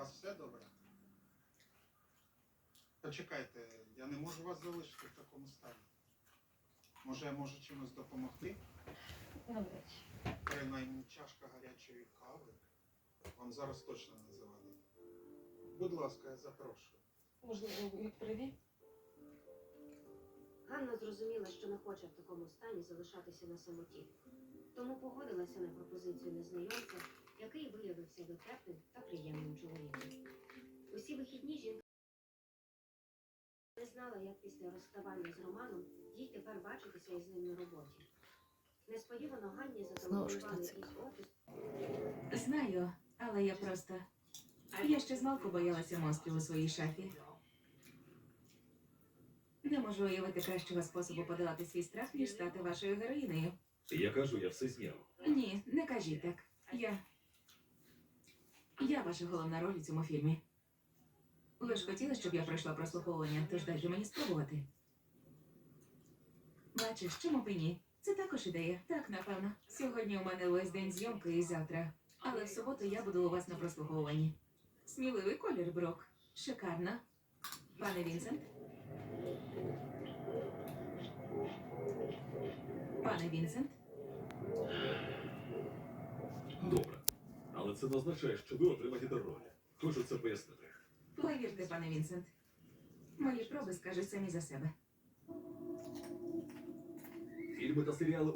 вас все добре? Почекайте, я не можу вас залишити в такому стані. Може, я можу чимось допомогти? Навряд. Принаймні чашка гарячої кави. Вам зараз точно не завадить. Будь ласка, я запрошую. Можливо, ви праві? Ганна зрозуміла, що не хоче в такому стані залишатися на самоті. Тому погодилася на пропозицію незнайомця, який виявився дотепним приємним чоловіком. Усі вихідні жінка не знала, як після розставання з Романом їй тепер бачитися із ним на роботі. Несподівано Ганні зателефонували із офісу. Знаю, але я просто. Я ще змалку боялася мозків у своїй шафі. Не можу уявити кращого способу подолати свій страх, ніж стати вашою героїнею. Я кажу, я все зняв. Ні, не кажіть так. Я. Я ваша головна роль у цьому фільмі. Ви ж хотіли, щоб я пройшла прослуховування, тож дайте мені спробувати. Бачиш, чому б ні? Це також ідея. Так, напевно. Сьогодні у мене весь день зйомки і завтра. Але в суботу я буду у вас на прослуховуванні. Сміливий колір, Брок. Шикарно. Пане Вінсент? Пане Вінсент? Це не означає, що ви отримаєте роль. Хочу це пояснити. Повірте, пане Вінсент. Мої проби скажуть самі за себе. Фільми та серіали